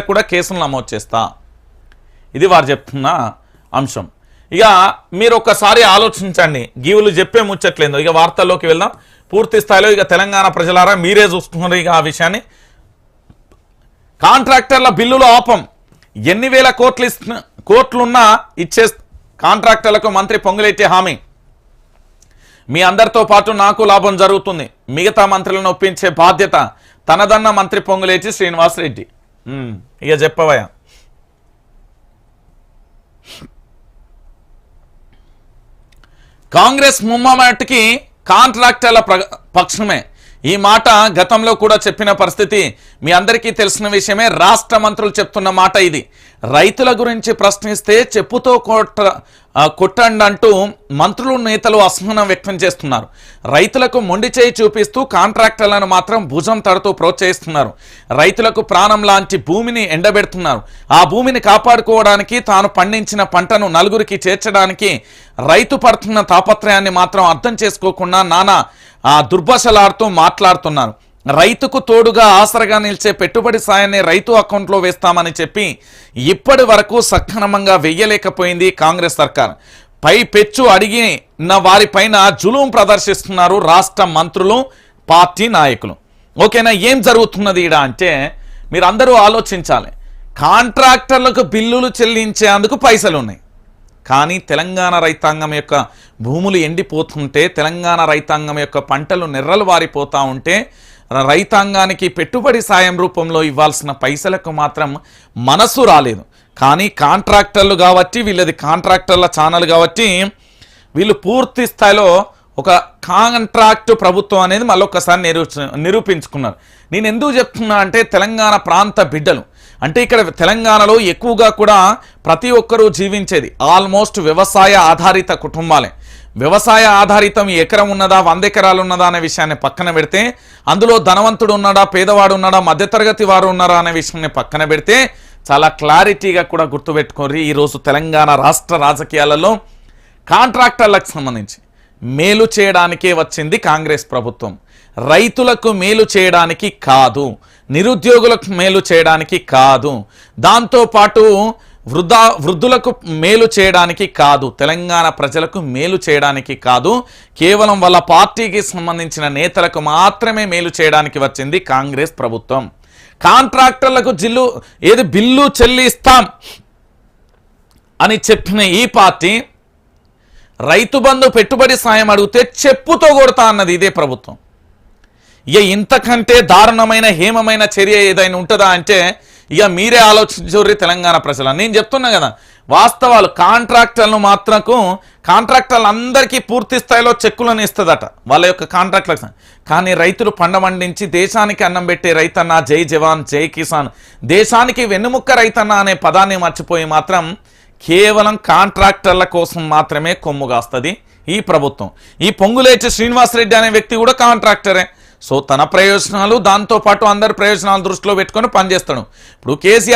కూడా కేసులు నమోదు చేస్తా. ఇది వారు చెప్తున్న అంశం. ఇక మీరు ఒకసారి ఆలోచించండి. గీవులు చెప్పే ముచ్చట్లేదు? ఇక వార్తల్లోకి వెళ్దాం. పూర్తి స్థాయిలో ఇక తెలంగాణ ప్రజలారా మీరే చూస్తున్నారు ఇక ఆ విషయాన్ని. కాంట్రాక్టర్ల బిల్లులు ఆపం. ఎన్ని వేల కోట్లు ఇస్తున్న కోట్లున్నా ఇచ్చే కాంట్రాక్టర్లకు మంత్రి పొంగులెట్టే హామీ. మీ అందరితో పాటు నాకు లాభం జరుగుతుంది. మిగతా మంత్రులను ఒప్పించే బాధ్యత తనదన్న మంత్రి పొంగులేటి శ్రీనివాస్ రెడ్డి. ఇక చెప్పవయ్యా. కాంగ్రెస్ ముమ్మమాటికి కాంట్రాక్టర్ల ప్ర- పక్షమే. ఈ మాట గతంలో కూడా చెప్పిన పరిస్థితి మీ అందరికీ తెలిసిన విషయమే. రాష్ట్ర మంత్రులు చెప్తున్న మాట ఇది. రైతుల గురించి ప్రశ్నిస్తే చెప్పుతో కోట కొట్టండి అంటూ మంత్రులు నేతలు అసహనం వ్యక్తం చేస్తున్నారు. రైతులకు మొండి చేయి చూపిస్తూ కాంట్రాక్టర్లను మాత్రం భుజం తడుతూ ప్రోత్సహిస్తున్నారు. రైతులకు ప్రాణం లాంటి భూమిని ఎండబెడుతున్నారు. ఆ భూమిని కాపాడుకోవడానికి తాను పండించిన పంటను నలుగురికి చేర్చడానికి రైతు పడుతున్న తాపత్రయాన్ని మాత్రం అర్థం చేసుకోకుండా నానా ఆ దుర్భాషలాడుతూ మాట్లాడుతున్నారు. రైతుకు తోడుగా ఆసరగా నిలిచే పెట్టుబడి సాయాన్ని రైతు అకౌంట్లో వేస్తామని చెప్పి ఇప్పటి వరకు సక్రమంగా వెయ్యలేకపోయింది కాంగ్రెస్ సర్కార్. పై పెచ్చు అడిగిన వారిపైన జులుం ప్రదర్శిస్తున్నారు రాష్ట్ర మంత్రులు పార్టీ నాయకులు. ఓకేనా ఏం జరుగుతున్నది ఈడ అంటే మీరు అందరూ ఆలోచించాలి. కాంట్రాక్టర్లకు బిల్లులు చెల్లించేందుకు పైసలు ఉన్నాయి కానీ తెలంగాణ రైతాంగం యొక్క భూములు ఎండిపోతుంటే తెలంగాణ రైతాంగం యొక్క పంటలు నెర్రలు వారిపోతూ ఉంటే రైతాంగానికి పెట్టుబడి సాయం రూపంలో ఇవ్వాల్సిన పైసలకు మాత్రం మనసు రాలేదు. కానీ కాంట్రాక్టర్లు కాబట్టి వీళ్ళది కాంట్రాక్టర్ల ఛానల్ కాబట్టి వీళ్ళు పూర్తి స్థాయిలో ఒక కాంట్రాక్ట్ ప్రభుత్వం అనేది మళ్ళొక్కసారి నిరూ నిరూపించుకున్నారు. నేను ఎందుకు చెప్తున్నా అంటే తెలంగాణ ప్రాంత బిడ్డలు అంటే ఇక్కడ తెలంగాణలో ఎక్కువగా కూడా ప్రతి ఒక్కరూ జీవించేది ఆల్మోస్ట్ వ్యవసాయ ఆధారిత కుటుంబాలే. వ్యవసాయ ఆధారితం ఎకరం ఉన్నదా వంద ఎకరాలు ఉన్నదా అనే విషయాన్ని పక్కన పెడితే అందులో ధనవంతుడు ఉన్నాడా పేదవాడు ఉన్నాడా మధ్యతరగతి వారు ఉన్నారా అనే విషయాన్ని పక్కన పెడితే చాలా క్లారిటీగా కూడా గుర్తుపెట్టుకోరు ఈరోజు తెలంగాణ రాష్ట్ర రాజకీయాలలో కాంట్రాక్టర్లకు సంబంధించి మేలు చేయడానికే వచ్చింది కాంగ్రెస్ ప్రభుత్వం. రైతులకు మేలు చేయడానికి కాదు నిరుద్యోగులకు మేలు చేయడానికి కాదు దాంతోపాటు వృద్ధా వృద్ధులకు మేలు చేయడానికి కాదు తెలంగాణ ప్రజలకు మేలు చేయడానికి కాదు కేవలం వాళ్ళ పార్టీకి సంబంధించిన నేతలకు మాత్రమే మేలు చేయడానికి వచ్చింది కాంగ్రెస్ ప్రభుత్వం. కాంట్రాక్టర్లకు జిల్లు ఏది బిల్లు చెల్లిస్తాం అని చెప్పిన ఈ పార్టీ రైతు బంధు పెట్టుబడి సాయం అడిగితే చెప్పుతో కొడతా అన్నది ఇదే ప్రభుత్వం. ఇక ఇంతకంటే దారుణమైన హేమమైన చర్య ఏదైనా ఉంటుందా అంటే ఇక మీరే ఆలోచించుర్రి తెలంగాణ ప్రజలు. నేను చెప్తున్నా కదా వాస్తవాలు కాంట్రాక్టర్లు మాత్రకు కాంట్రాక్టర్లు అందరికీ పూర్తి స్థాయిలో చెక్కులను ఇస్తుందట వాళ్ళ యొక్క కాంట్రాక్ట్లకు కానీ రైతులు పంట పండించి దేశానికి అన్నం పెట్టే రైతన్న జై జవాన్ జై కిసాన్. దేశానికి వెన్నుముక్క రైతన్న అనే పదాన్ని మర్చిపోయి మాత్రం కేవలం కాంట్రాక్టర్ల కోసం మాత్రమే కొమ్ము కాస్తుంది ఈ ప్రభుత్వం. ఈ పొంగులేటి శ్రీనివాసరెడ్డి అనే వ్యక్తి కూడా కాంట్రాక్టరే. సో తన ప్రయోజనాలు దాంతోపాటు అందరి ప్రయోజనాలు దృష్టిలో పెట్టుకొని పనిచేస్తాడు. ఇప్పుడు కేసీఆర్